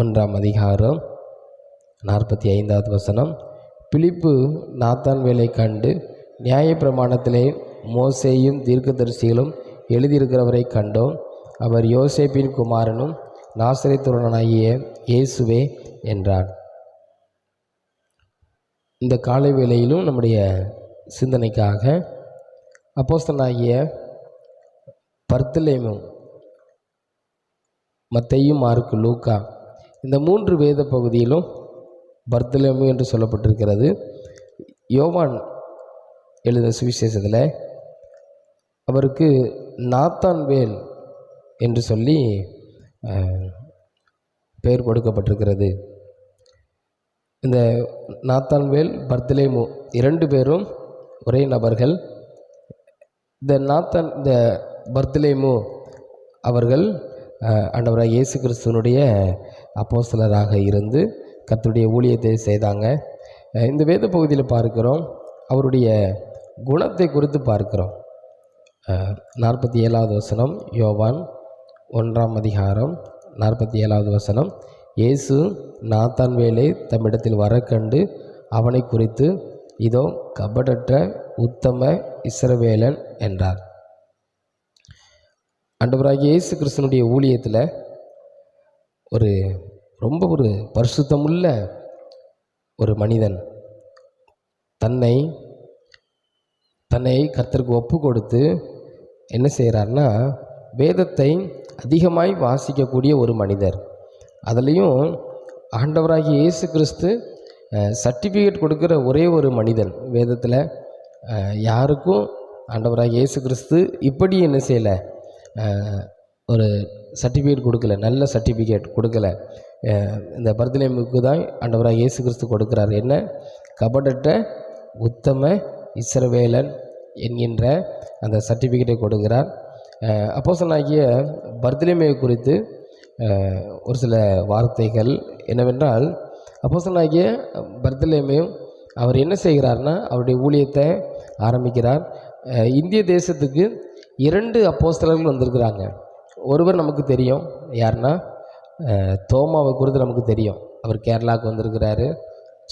ஒன்றாம் அதிகாரம் நாற்பத்தி ஐந்தாவது வசனம். பிலிப்பு நாத்தான் வேலை கண்டு நியாயப்பிரமாணத்திலே மோசேயும் தீர்க்கதரிசிகளும் எழுதியிருக்கிறவரை கண்டோம். அவர் யோசேப்பின் குமாரனும் நாசரித்துடனாகிய இயேசுவே என்றார். இந்த காலை வேளையிலும் நம்முடைய சிந்தனைக்காக அப்போஸ்தனாகிய பர்த்திலேமும் மத்தையும் மார்க்கு லூக்கா இந்த மூன்று வேத பகுதியிலும் பர்தலேமு என்று சொல்லப்பட்டிருக்கிறது. யோவான் எழுத சுவிசேஷத்தில் அவருக்கு நாத்தான் வேல் என்று சொல்லி பெயர் கொடுக்கப்பட்டிருக்கிறது. இந்த நாத்தான்வேல் பர்தலேமு இரண்டு பேரும் ஒரே நபர்கள். இந்த நாத்தான் இந்த பர்தலேமு அவர்கள் ஆண்டவராக இயேசு கிறிஸ்துவனுடைய அப்போசலராக இருந்து கத்துடைய ஊழியத்தை செய்தாங்க. இந்த வேத பகுதியில் பார்க்கிறோம். அவருடைய குணத்தை குறித்து பார்க்கிறோம். நாற்பத்தி ஏழாவது வசனம் யோவான் ஒன்றாம் அதிகாரம் நாற்பத்தி ஏழாவது வசனம். இயேசு நாத்தான் வேலை தம்மிடத்தில் வர கண்டு அவனை குறித்து இதோ கபடற்ற உத்தம இசரவேலன் என்றார். ஆண்டவராகிய இயேசு கிறிஸ்தனுடைய ஊழியத்தில் ஒரு ரொம்ப ஒரு பரிசுத்தமுள்ள ஒரு மனிதன் தன்னை தன்னை கர்த்தருக்கு ஒப்பு கொடுத்து என்ன செய்கிறார்னா வேதத்தை அதிகமாய் வாசிக்கக்கூடிய ஒரு மனிதர். அதுலேயும் ஆண்டவராகிய இயேசு கிறிஸ்து சர்டிஃபிகேட் கொடுக்குற ஒரே ஒரு மனிதன் வேதத்தில். யாருக்கும் ஆண்டவராகி இயேசு கிறிஸ்து இப்படி என்ன செய்யலை? ஒரு சர்டிஃபிகேட் கொடுக்கல நல்ல சர்டிஃபிகேட் கொடுக்கல. இந்த பர்தலேமுக்கு தான் ஆண்டவராக இயேசு கிறிஸ்து கொடுக்குறார். என்ன? கபடற்ற உத்தம இஸ்ரவேலன் என்கின்ற அந்த சர்டிஃபிகேட்டை கொடுக்கிறார். அப்போசனாகிய பர்தலேமே குறித்து ஒரு சில வார்த்தைகள் என்னவென்றால் அப்போசனாகிய பர்தலேமையும் அவர் என்ன செய்கிறார்னா அவருடைய ஊழியத்தை ஆரம்பிக்கிறார். இந்திய தேசத்துக்கு இரண்டு அப்போஸ்தலர்கள் வந்திருக்கிறாங்க. ஒருவர் நமக்கு தெரியும். யாருன்னா தோமாவை குறித்து நமக்கு தெரியும். அவர் கேரளாவுக்கு வந்திருக்கிறாரு.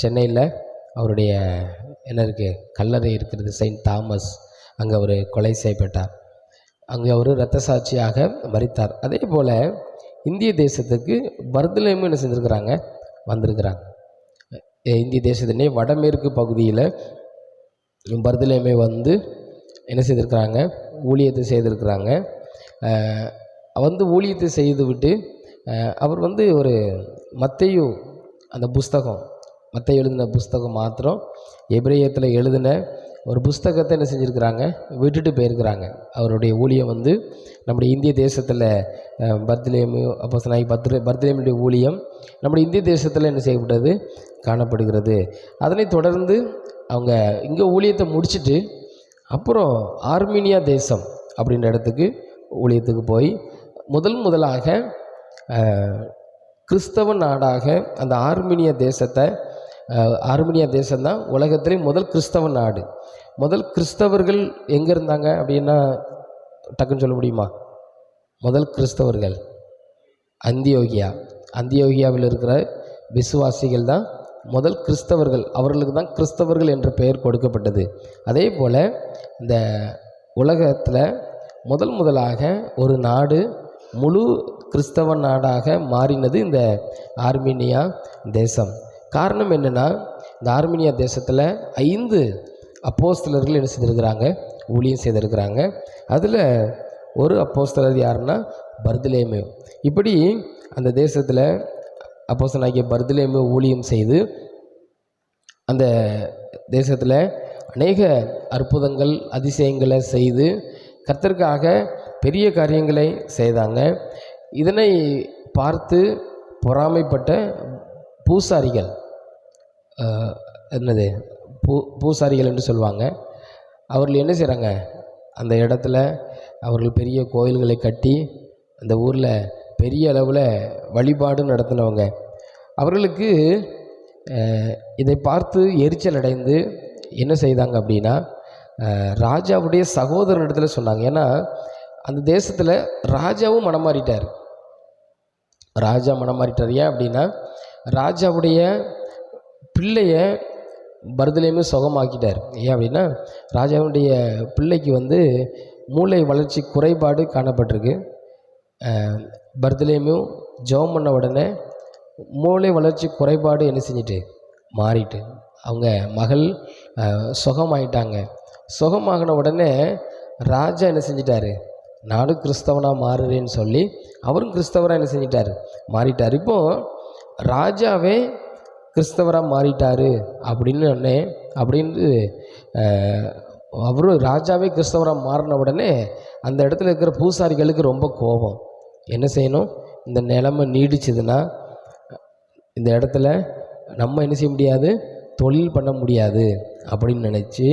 சென்னையில் அவருடைய என்ன இருக்குது கல்லறை இருக்கிறது செயின்ட் தாமஸ். அங்கே அவர் கொலை செய்யப்பட்டார். அங்கே அவர் இரத்த சாட்சியாக மறித்தார் அதே போல் இந்திய தேசத்துக்கு பர்தலேமும் என்ன செஞ்சுருக்கிறாங்க? வந்திருக்கிறாங்க. இந்திய தேசத்தினே வடமேற்கு பகுதியில் பர்தலேமை வந்து என்ன செய்திருக்கிறாங்க? ஊழியத்தை செய்திருக்கிறாங்க. வந்து ஊழியத்தை செய்துவிட்டு அவர் வந்து ஒரு மத்தையு அந்த புஸ்தகம் மற்ற எழுதின புஸ்தகம் மாத்திரம் எபிரேயத்தில் எழுதின ஒரு புஸ்தகத்தை என்ன செஞ்சுருக்கிறாங்க? விட்டுட்டு போயிருக்கிறாங்க. அவருடைய ஊழியம் வந்து நம்முடைய இந்திய தேசத்தில் பர்த்லேமு அப்போ நாய் பர்த்லே பர்த்லேமுடைய ஊழியம் நம்முடைய இந்திய தேசத்தில் என்ன செய்யப்பட்டது? காணப்படுகிறது. அதனைத் தொடர்ந்து அவங்க இங்கே ஊழியத்தை முடிச்சுட்டு அப்புறம் ஆர்மீனியா தேசம் அப்படின்ற இடத்துக்கு ஊழியத்துக்கு போய் முதல் முதலாக கிறிஸ்தவ நாடாக அந்த ஆர்மீனிய தேசத்தை ஆர்மீனியா தேசம்தான் உலகத்திலே முதல் கிறிஸ்தவ நாடு. முதல் கிறிஸ்தவர்கள் எங்கே இருந்தாங்க அப்படின்னா டக்குன்னு சொல்ல முடியுமா? முதல் கிறிஸ்தவர்கள் அந்தியோகியா. அந்தியோகியாவில் இருக்கிற விசுவாசிகள் தான் முதல் கிறிஸ்தவர்கள் அவர்களுக்கு தான் கிறிஸ்தவர்கள் என்ற பெயர் கொடுக்கப்பட்டது. அதே போல் இந்த உலகத்தில் முதல் முதலாக ஒரு நாடு முழு கிறிஸ்தவ நாடாக மாறினது இந்த ஆர்மீனியா தேசம். காரணம் என்னென்னா இந்த ஆர்மீனியா தேசத்தில் ஐந்து அப்போஸ்தலர்கள் என்ன செய்திருக்கிறாங்க? ஊழியம் செய்திருக்கிறாங்க. அதில் ஒரு அப்போஸ்தலர் யாருன்னா பர்திலேமு இப்படி அந்த தேசத்தில் அப்போசன் ஆகிய பர்திலேமே ஊழியம் செய்து அந்த தேசத்தில் அநேக அற்புதங்கள் அதிசயங்களை செய்து கர்த்தருக்காக பெரிய காரியங்களை செய்தாங்க. இதனை பார்த்து பொறாமைப்பட்ட பூசாரிகள் என்னது பூ பூசாரிகள் என்று சொல்லுவாங்க. அவர்கள் என்ன செய்கிறாங்க அந்த இடத்துல அவர்கள் பெரிய கோயில்களை கட்டி அந்த ஊரில் பெரிய அளவில் வழிபாடு நடத்தினவங்க. அவர்களுக்கு இதை பார்த்து எரிச்சல் அடைந்து என்ன செய்தாங்க அப்படின்னா ராஜாவுடைய சகோதரனிடத்தில் சொன்னாங்க. ஏன்னா அந்த தேசத்தில் ராஜாவும் மனம் மாறிட்டார். ராஜா மனம் மாறிட்டார். ஏன் அப்படின்னா ராஜாவுடைய பிள்ளைய பரதலேயுமே சுகமாக்கிட்டார். ஏன் அப்படின்னா ராஜாவுடைய பிள்ளைக்கு வந்து மூளை வளர்ச்சி குறைபாடு காணப்பட்டிருக்கு. பர்தலேயும் ஜெபம் பண்ண உடனே மூளை வளர்ச்சி குறைபாடு என்ன செஞ்சுட்டு? மாறிட்டு. அவங்க மகள் சுகமாயிட்டாங்க. சுகமாகின உடனே ராஜா என்ன செஞ்சிட்டாரு? நானும் கிறிஸ்தவனாக மாறுறேன்னு சொல்லி அவரும் கிறிஸ்தவராக என்ன செஞ்சிட்டாரு? மாறிட்டார். இப்போது ராஜாவே கிறிஸ்தவராக மாறிட்டார். அப்படின்னு உடனே அப்படின்னு அவரும் ராஜாவே கிறிஸ்தவராக மாறின உடனே அந்த இடத்துல இருக்கிற பூசாரிகளுக்கு ரொம்ப கோபம். என்ன செய்யணும்? இந்த நிலமை நீடிச்சதுன்னா இந்த இடத்துல நம்ம என்ன செய்ய முடியாது? தொழில் பண்ண முடியாது அப்படின்னு நினச்சி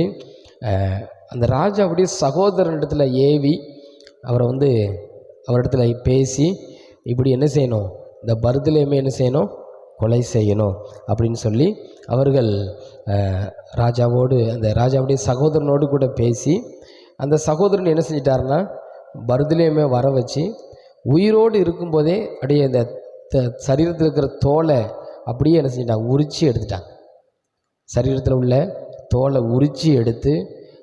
அந்த ராஜாவுடைய இடத்துல ஏவி அவரை வந்து அவரிடத்துல பேசி இப்படி என்ன செய்யணும்? இந்த பர்திலேயுமே என்ன செய்யணும்? கொலை செய்யணும் அப்படின்னு சொல்லி அவர்கள் ராஜாவோடு அந்த ராஜாவுடைய சகோதரனோடு கூட பேசி அந்த சகோதரன் என்ன செஞ்சிட்டாருன்னா பருதுலேயுமே வர வச்சு உயிரோடு இருக்கும்போதே அப்படியே அந்த த- சரீரத்தில் இருக்கிற தோலை அப்படியே என்ன செஞ்சிட்டாங்க உரிச்சு எடுத்துட்டாங்க. சரீரத்தில் உள்ள தோலை உரிச்சு எடுத்து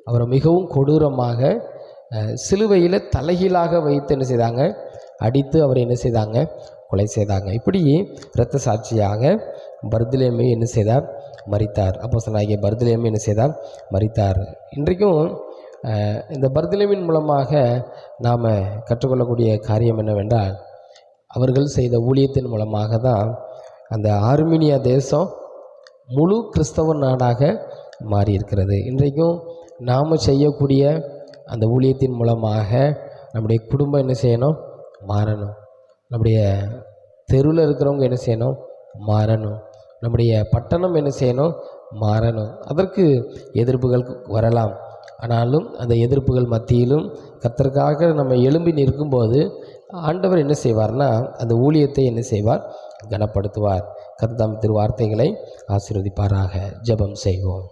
அவரை மிகவும் கொடூரமாக சிலுவையில் தலைகீழாக வைத்து என்ன செய்தாங்க அடித்து அவரை என்ன செய்தாங்க கொலை செய்தாங்க. இப்படி இரத்த சாட்சியாக பர்திலேமே என்ன செய்தார்? மறித்தார் அப்போ சொன்னாகிய பர்திலேமே என்ன செய்தார்? மறித்தார் இன்றைக்கும் இந்த பர்திலேமின் மூலமாக நாம் கற்றுக்கொள்ளக்கூடிய காரியம் என்னவென்றால் அவர்கள் செய்த ஊழியத்தின் மூலமாக தான் அந்த ஆர்மீனியா தேசம் முழு கிறிஸ்தவ நாடாக மாறி இருக்கிறது இன்றைக்கும் நாம் செய்யக்கூடிய அந்த ஊழியத்தின் மூலமாக நம்முடைய குடும்பம் என்ன செய்யணும்? மாறணும். நம்முடைய தெருவில் இருக்கிறவங்க என்ன செய்யணும்? மாறணும். நம்முடைய பட்டணம் என்ன செய்யணும்? மாறணும். அதற்கு எதிர்ப்புகள் வரலாம். ஆனாலும் அந்த எதிர்ப்புகள் மத்தியிலும் கத்தருக்காக நம்ம எழும்பி நிற்கும்போது ஆண்டவர் என்ன செய்வார்னா அந்த ஊழியத்தை என்ன செய்வார்? கனப்படுத்துவார். கத்தாம் திருவார்த்தைகளை ஆசீர்வதிப்பாராக. ஜெபம் செய்வோம்.